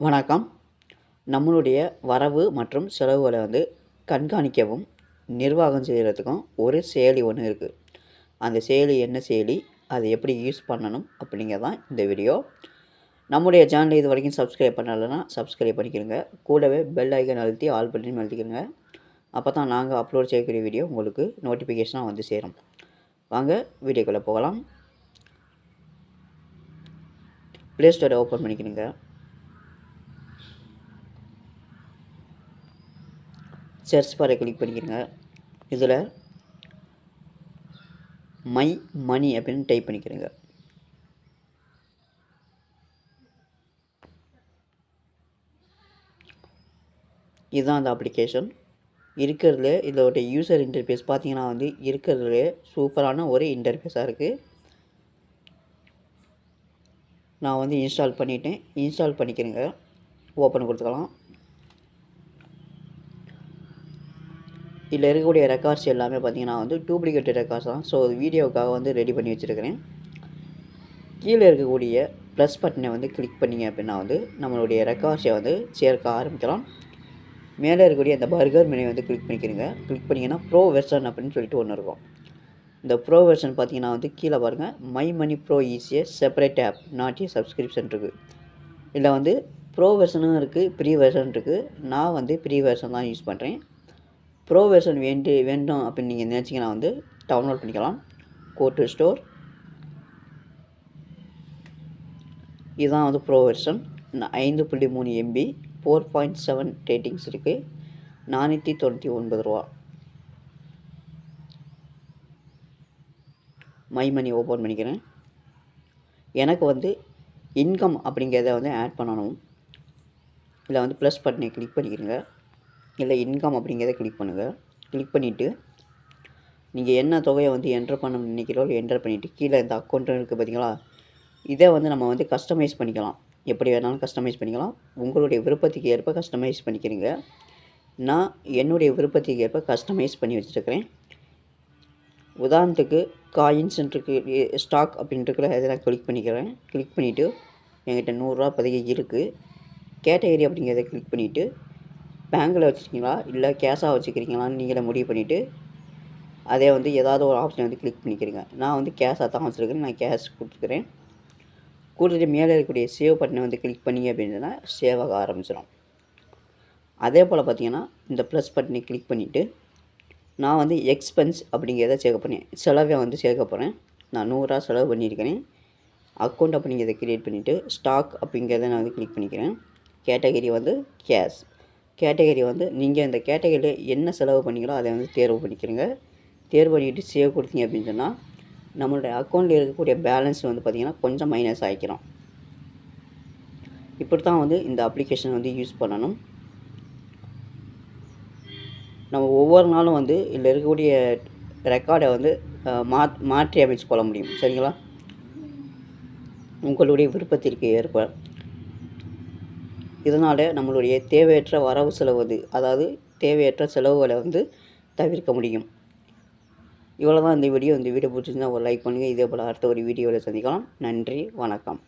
வணக்கம். நம்மளுடைய வரவு மற்றும் செலவுகளை வந்து கண்காணிக்கவும் நிர்வாகம் செய்கிறதுக்கும் ஒரு செயலி ஒன்று இருக்குது அந்த செயலி என்ன செயலி அதை எப்படி யூஸ் பண்ணணும் அப்படிங்கிறதான் இந்த வீடியோ நம்முடைய சேனலை இது வரைக்கும் சப்ஸ்கிரைப் பண்ணலைன்னா சப்ஸ்கிரைப் பண்ணிக்கிறங்க கூடவே பெல் ஐக்கன் அழுத்தி ஆல் பண்ணி அழுத்திக்கிறங்க அப்போ தான் நாங்கள் அப்லோட் செய்யக்கூடிய வீடியோ உங்களுக்கு நோட்டிஃபிகேஷனாக வந்து சேரும். வாங்க வீடியோக்குள்ளே போகலாம். ப்ளே ஸ்டோரை ஓப்பன் பண்ணிக்கிறங்க சர்ச் பாரை கிளிக் பண்ணிக்கிறங்க இதில் மை மணி அப்படின்னு டைப் பண்ணிக்கிறங்க இதுதான் அந்த அப்ளிகேஷன் இருக்கிறதுல இதோட யூசர் இன்டர்ஃபேஸ் பார்த்தீங்கன்னா வந்து இருக்கிறதுலே சூப்பரான ஒரு இன்டர்ஃபேஸாக இருக்குது நான் வந்து இன்ஸ்டால் பண்ணிட்டேன். இன்ஸ்டால் பண்ணிக்கிறேங்க ஓப்பன் கொடுத்துக்கலாம். இதில் இருக்கக்கூடிய ரெக்கார்ட்ஸ் எல்லாமே பார்த்தீங்கன்னா வந்து டூப்ளிகேட் ரெக்கார்ட்ஸ் தான். ஸோ வீடியோவுக்காக வந்து ரெடி பண்ணி வச்சுருக்கிறேன். கீழே இருக்கக்கூடிய ப்ளஸ் பட்டனை வந்து கிளிக் பண்ணிங்க அப்படின்னா வந்து நம்மளுடைய ரெக்கார்ட்ஸை வந்து சேர்க்க ஆரம்பிக்கலாம். மேலே இருக்கக்கூடிய அந்த பர்கர் மெனு வந்து கிளிக் பண்ணிக்கிறீங்க. கிளிக் பண்ணிங்கன்னா ப்ரோ வெர்ஷன் அப்படின்னு சொல்லிட்டு ஒன்று இருக்கும். இந்த ப்ரோ வெர்ஷன் பார்த்தீங்கன்னா வந்து கீழே பாருங்கள் my money pro ஈஸிய separate app not a subscription இருக்குது இதில் வந்து ப்ரோ வெர்ஷனும் இருக்குது ப்ரீ வெர்ஷன் இருக்குது நான் வந்து ப்ரீ வெர்ஷன் தான் யூஸ் பண்ணுறேன் ப்ரோ வெர்ஷன் வேண்டி வேண்டும் அப்படின்னு நீங்கள் நினச்சிங்கன்னா வந்து டவுன்லோட் பண்ணிக்கலாம். கோட்டு ஸ்டோர் இதுதான் வந்து ப்ரோ வெர்ஷன் ஐந்து புள்ளி மூணு MB four point seven ratings இருக்குது நானூற்றி தொண்ணூற்றி ஒன்பது ரூபா. மை மணி ஓப்பன் பண்ணிக்கிறேன். எனக்கு வந்து இன்கம் அப்படிங்கிறத வந்து ஆட் பண்ணணும். இல்லை வந்து ப்ளஸ் பட்டனை கிளிக் பண்ணிக்கிறேங்க. இல்லை இன்கம் அப்படிங்கிறத கிளிக் பண்ணுங்கள் கிளிக் பண்ணிவிட்டு நீங்கள் என்ன தொகையை வந்து என்ட்ரு பண்ண நினைக்கிறோம் என்ட்ரு பண்ணிவிட்டு கீழே இந்த அக்கௌண்ட்டு இருக்குது பார்த்தீங்களா இதை வந்து நம்ம வந்து கஸ்டமைஸ் பண்ணிக்கலாம். எப்படி வேணாலும் கஸ்டமைஸ் பண்ணிக்கலாம். உங்களுடைய விருப்பத்துக்கு ஏற்ப கஸ்டமைஸ் பண்ணிக்கிறீங்க. நான் என்னுடைய விருப்பத்துக்கு ஏற்ப கஸ்டமைஸ் பண்ணி வச்சுருக்கிறேன். உதாரணத்துக்கு காயின்ஸ்ன்ட்டுருக்கு ஸ்டாக் அப்படின்ட்டுருக்குல இதை நான் கிளிக் பண்ணிக்கிறேன். கிளிக் பண்ணிவிட்டு என்கிட்ட நூறுரூவா பதிக இருக்குது கேட்டகரி அப்படிங்கிறத கிளிக் பண்ணிவிட்டு பேங்கில் வச்சுருக்கீங்களா? இல்லை கேஷாக வச்சுக்கிறீங்களான்னு நீங்களே முடிவு பண்ணிவிட்டு அதே வந்து ஏதாவது ஒரு ஆப்ஷன் வந்து கிளிக் பண்ணிக்கிறீங்க. நான் வந்து கேஷாக தான் வச்சுருக்கேன் நான் கேஷ் கொடுத்துக்கிறேன். கொடுத்துட்டு மேலே இருக்கக்கூடிய சேவ் பட்டனை வந்து கிளிக் பண்ணி அப்படின்னா சேவ் ஆக ஆரம்பிச்சிடும். அதே போல் பார்த்தீங்கன்னா இந்த ப்ளஸ் பட்டனை கிளிக் பண்ணிவிட்டு நான் வந்து எக்ஸ்பென்ஸ் அப்படிங்கிறத சேர்க்க பண்ணேன் செலவை வந்து சேர்க்க போகிறேன் நான் நூறுரூவா செலவு பண்ணியிருக்கிறேன். அக்கௌண்ட் அப்படிங்கிறத க்ரியேட் பண்ணிவிட்டு ஸ்டாக் அப்படிங்கிறத நான் வந்து கிளிக் பண்ணிக்கிறேன். கேட்டகரி வந்து கேஷ் கேட்டகரி வந்து நீங்கள் இந்த கேட்டகரியில் என்ன செலவு பண்ணீங்களோ அதை வந்து தேர்வு பண்ணிக்கிறீங்க. தேர்வு பண்ணிவிட்டு சேவ் கொடுத்தீங்க அப்படின்னு சொன்னால் நம்மளுடைய அக்கௌண்ட்டில் இருக்கக்கூடிய பேலன்ஸ் வந்து பார்த்திங்கன்னா கொஞ்சம் மைனஸ் ஆகிக்கிறோம் இப்படி தான் வந்து இந்த அப்ளிகேஷன் வந்து யூஸ் பண்ணணும். நம்ம ஒவ்வொரு நாளும் வந்து இதில் இருக்கக்கூடிய ரெக்கார்டை வந்து மா மாற்றி அமைச்சு கொள்ள முடியும். சரிங்களா? உங்களுடைய விருப்பத்திற்கு ஏற்ப இதனால் நம்மளுடைய தேவையற்ற வரவு செலவு அதாவது தேவையற்ற செலவுகளை வந்து தவிர்க்க முடியும். இவ்வளோ தான் இந்த வீடியோ. இந்த வீடியோ பிடிச்சிருந்தா ஒரு லைக் பண்ணுங்கள் இதே போல் அடுத்த ஒரு வீடியோவில் சந்திக்கலாம். நன்றி. வணக்கம்.